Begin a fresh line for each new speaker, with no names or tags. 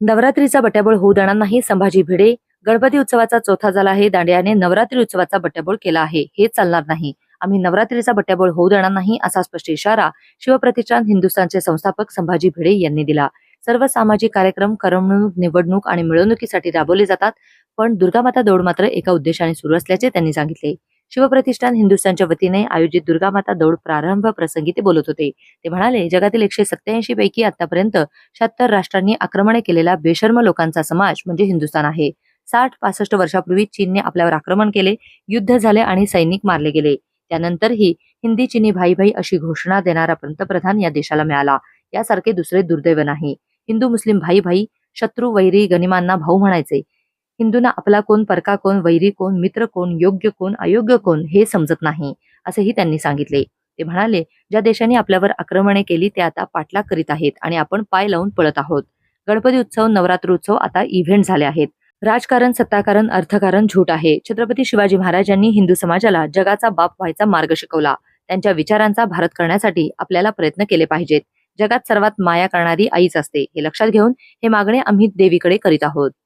नवरात्रीचा बट्याबोळ होऊ देणार नाही. संभाजी भिडे गणपती उत्सवाचा चौथा झाला आहे. दांडियाने नवरात्री उत्सवाचा बट्याबोळ केला आहे. हे चालणार नाही. आम्ही नवरात्रीचा बट्याबोळ होऊ देणार नाही असा स्पष्ट इशारा शिवप्रतिष्ठान हिंदुस्थानचे संस्थापक संभाजी भिडे यांनी दिला. सर्व सामाजिक कार्यक्रम करमणूक निवडणूक आणि मिळवणुकीसाठी राबवले जातात पण दुर्गामाता दौड मात्र एका उद्देशाने सुरू असल्याचे त्यांनी सांगितले. शिवप्रतिष्ठान हिंदुस्थानच्या वतीने आयोजित दुर्गा माता दौड प्रारंभ प्रसंगी ते बोलत होते. ते म्हणाले जगातील एकशे सत्याऐंशी पैकी आतापर्यंत शहात्तर राष्ट्रांनी आक्रमणे केलेला बेशर्म लोकांचा समाज म्हणजे हिंदुस्थान आहे. साठ पासष्ट वर्षापूर्वी चीनने आपल्यावर आक्रमण केले युद्ध झाले आणि सैनिक मारले गेले. त्यानंतरही हिंदी चिनी भाई भाई अशी घोषणा देणारा पंतप्रधान या देशाला मिळाला. यासारखे दुसरे दुर्दैव नाही. हिंदू मुस्लिम भाई भाई शत्रू वैरी गनिमांना भाऊ म्हणायचे. हिंदूंना आपला कोण परका कोण वैरी कोण मित्र कोण योग्य कोण अयोग्य कोण हे समजत नाही असेही त्यांनी सांगितले. ते म्हणाले ज्या देशांनी आपल्यावर आक्रमणे केली ते आता पाठलाग करीत आहेत आणि आपण पाय लावून पळत आहोत. गणपती उत्सव नवरात्र उत्सव आता इव्हेंट झाले आहेत. राजकारण सत्ताकारण अर्थकारण झूट आहे. छत्रपती शिवाजी महाराजांनी हिंदू समाजाला जगाचा बाप व्हायचा मार्ग शिकवला. त्यांच्या विचारांचा भारत करण्यासाठी आपल्याला प्रयत्न केले पाहिजेत. जगात सर्वात माया करणारी आईच असते हे लक्षात घेऊन हे मागणे आम्ही देवीकडे करीत आहोत.